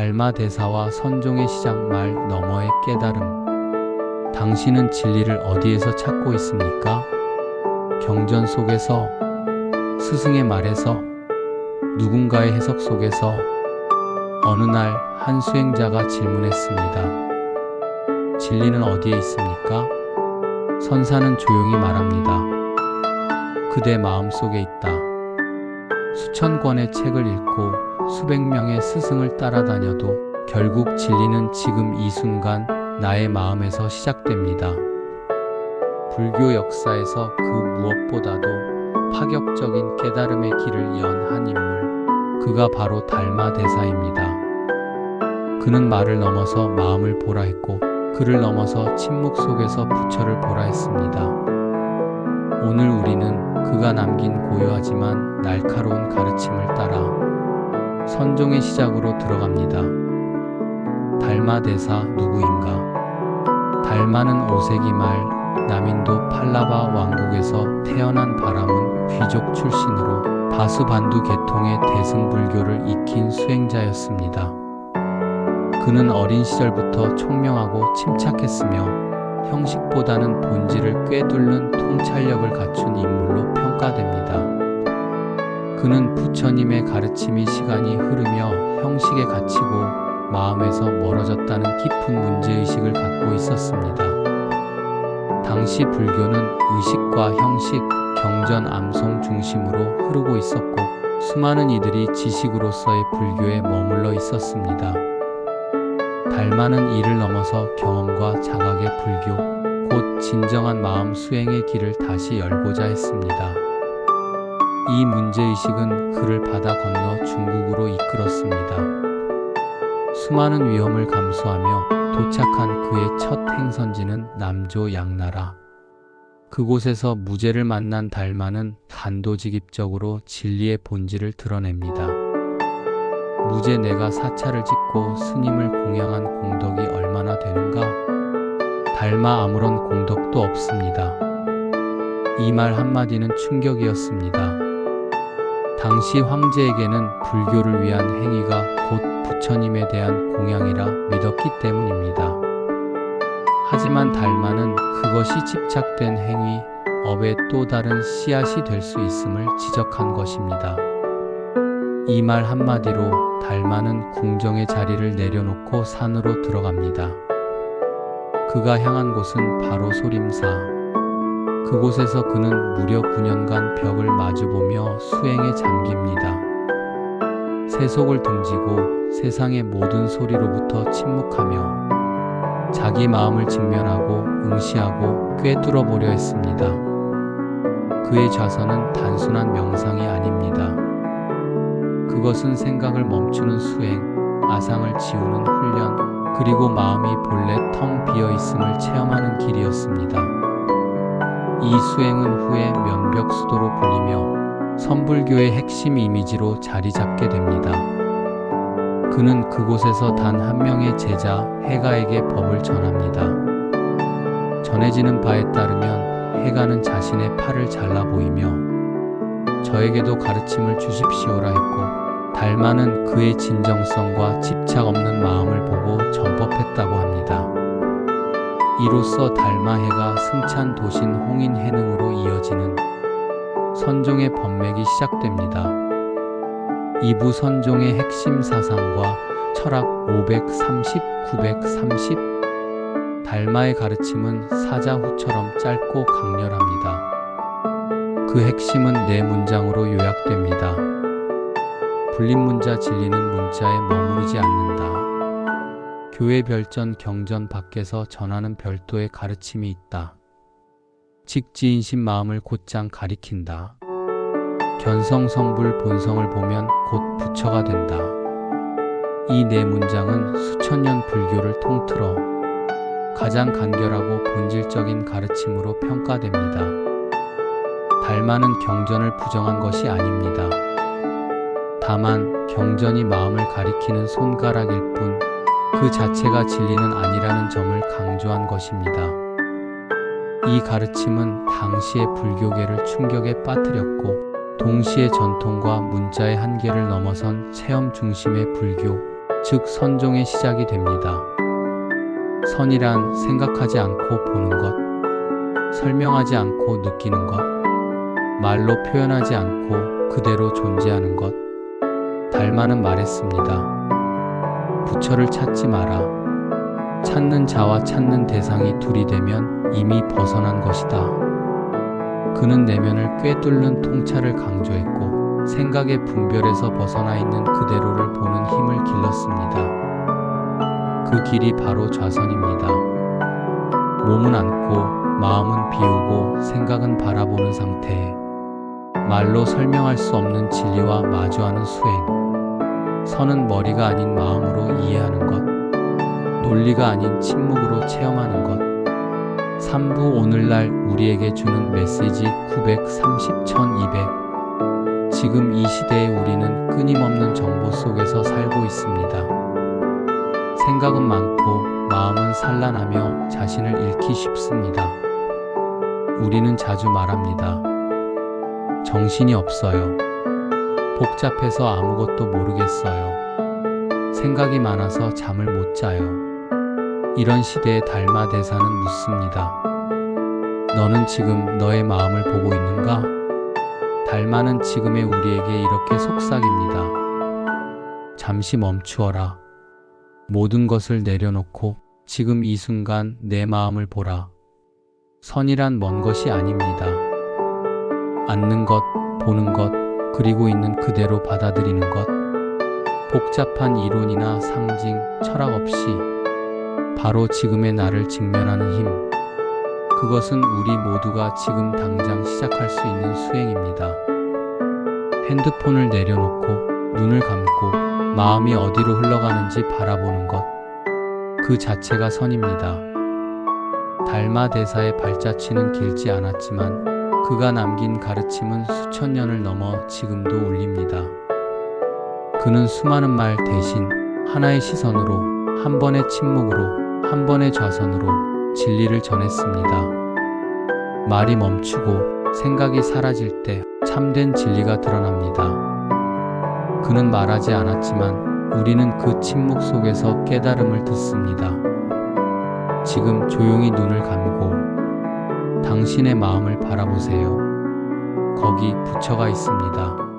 달마 대사와 선종의 시작 말 너머의 깨달음. 당신은 진리를 어디에서 찾고 있습니까? 경전 속에서, 스승의 말에서, 누군가의 해석 속에서, 어느 날 한 수행자가 질문했습니다. 진리는 어디에 있습니까? 선사는 조용히 말합니다. 그대 마음 속에 있다. 수천 권의 책을 읽고 수백 명의 스승을 따라다녀도 결국 진리는 지금 이 순간 나의 마음에서 시작됩니다. 불교 역사에서 그 무엇보다도 파격적인 깨달음의 길을 연 한 인물, 그가 바로 달마 대사입니다. 그는 말을 넘어서 마음을 보라 했고, 그를 넘어서 침묵 속에서 부처를 보라 했습니다. 오늘 우리는 그가 남긴 고요하지만 날카로운 가르침을 따라 선종의 시작으로 들어갑니다. 달마 대사 누구인가? 달마는 오세기 말 남인도 팔라바 왕국에서 태어난 바람은 귀족 출신으로 바수반두 계통의 대승불교를 익힌 수행자였습니다. 그는 어린 시절부터 총명하고 침착했으며 형식보다는 본질을 꿰뚫는 통찰력을 갖춘 인물로 평가됩니다. 그는 부처님의 가르침이 시간이 흐르며 형식에 갇히고 마음에서 멀어졌다는 깊은 문제의식을 갖고 있었습니다. 당시 불교는 의식과 형식, 경전, 암송 중심으로 흐르고 있었고 수많은 이들이 지식으로서의 불교에 머물러 있었습니다. 달마는 이를 넘어서 경험과 자각의 불교, 곧 진정한 마음 수행의 길을 다시 열고자 했습니다. 이 문제의식은 그를 바다 건너 중국으로 이끌었습니다. 수많은 위험을 감수하며 도착한 그의 첫 행선지는 남조 양나라. 그곳에서 무제를 만난 달마는 단도직입적으로 진리의 본질을 드러냅니다. 무제 내가 사찰을 짓고 스님을 공양한 공덕이 얼마나 되는가? 달마 아무런 공덕도 없습니다. 이 말 한마디는 충격이었습니다. 당시 황제에게는 불교를 위한 행위가 곧 부처님에 대한 공양이라 믿었기 때문입니다. 하지만 달마는 그것이 집착된 행위, 업의 또 다른 씨앗이 될 수 있음을 지적한 것입니다. 이 말 한마디로 달마는 궁정의 자리를 내려놓고 산으로 들어갑니다. 그가 향한 곳은 바로 소림사. 그곳에서 그는 무려 9년간 벽을 마주보며 수행에 잠깁니다. 세속을 등지고 세상의 모든 소리로부터 침묵하며 자기 마음을 직면하고 응시하고 꿰뚫어 보려 했습니다. 그의 좌선은 단순한 명상이 아닙니다. 그것은 생각을 멈추는 수행, 아상을 지우는 훈련, 그리고 마음이 본래 텅 비어 있음을 체험하는 길이었습니다. 이 수행은 후에 면벽수도로 불리며 선불교의 핵심 이미지로 자리 잡게 됩니다. 그는 그곳에서 단 한 명의 제자 해가에게 법을 전합니다. 전해지는 바에 따르면 해가는 자신의 팔을 잘라 보이며 저에게도 가르침을 주십시오라 했고 달마는 그의 진정성과 집착 없는 마음을 보고 전법했다고 합니다. 이로써 달마해가 승찬 도신 홍인 해능으로 이어지는 선종의 법맥이 시작됩니다. 이부 선종의 핵심 사상과 철학 530, 930 달마의 가르침은 사자후처럼 짧고 강렬합니다. 그 핵심은 네 문장으로 요약됩니다. 불린문자 진리는 문자에 머무르지 않는다. 교회 별전 경전 밖에서 전하는 별도의 가르침이 있다. 직지인신 마음을 곧장 가리킨다. 견성 성불 본성을 보면 곧 부처가 된다. 이 네 문장은 수천 년 불교를 통틀어 가장 간결하고 본질적인 가르침으로 평가됩니다. 달마는 경전을 부정한 것이 아닙니다. 다만 경전이 마음을 가리키는 손가락일 뿐 그 자체가 진리는 아니라는 점을 강조한 것입니다. 이 가르침은 당시의 불교계를 충격에 빠뜨렸고 동시에 전통과 문자의 한계를 넘어선 체험 중심의 불교, 즉 선종의 시작이 됩니다. 선이란 생각하지 않고 보는 것, 설명하지 않고 느끼는 것, 말로 표현하지 않고 그대로 존재하는 것. 달마는 말했습니다. 부처를 찾지 마라. 찾는 자와 찾는 대상이 둘이 되면 이미 벗어난 것이다. 그는 내면을 꿰뚫는 통찰을 강조했고 생각의 분별에서 벗어나 있는 그대로를 보는 힘을 길렀습니다. 그 길이 바로 좌선입니다. 몸은 안고 마음은 비우고 생각은 바라보는 상태. 말로 설명할 수 없는 진리와 마주하는 수행. 선은 머리가 아닌 마음으로 이해하는 것. 논리가 아닌 침묵으로 체험하는 것. 3부 오늘날 우리에게 주는 메시지 930, 1200. 지금 이 시대에 우리는 끊임없는 정보 속에서 살고 있습니다. 생각은 많고 마음은 산란하며 자신을 잃기 쉽습니다. 우리는 자주 말합니다. 정신이 없어요. 복잡해서 아무것도 모르겠어요. 생각이 많아서 잠을 못 자요. 이런 시대의 달마 대사는 묻습니다. 너는 지금 너의 마음을 보고 있는가? 달마는 지금의 우리에게 이렇게 속삭입니다. 잠시 멈추어라. 모든 것을 내려놓고 지금 이 순간 내 마음을 보라. 선이란 먼 것이 아닙니다. 앉는 것, 보는 것, 그리고 있는 그대로 받아들이는 것. 복잡한 이론이나 상징, 철학 없이 바로 지금의 나를 직면하는 힘. 그것은 우리 모두가 지금 당장 시작할 수 있는 수행입니다. 핸드폰을 내려놓고 눈을 감고 마음이 어디로 흘러가는지 바라보는 것. 그 자체가 선입니다. 달마 대사의 발자취는 길지 않았지만 그가 남긴 가르침은 수천 년을 넘어 지금도 울립니다. 그는 수많은 말 대신 하나의 시선으로, 한 번의 침묵으로, 한 번의 좌선으로 진리를 전했습니다. 말이 멈추고 생각이 사라질 때 참된 진리가 드러납니다. 그는 말하지 않았지만 우리는 그 침묵 속에서 깨달음을 듣습니다. 지금 조용히 눈을 감고 당신의 마음을 바라보세요. 거기 부처가 있습니다.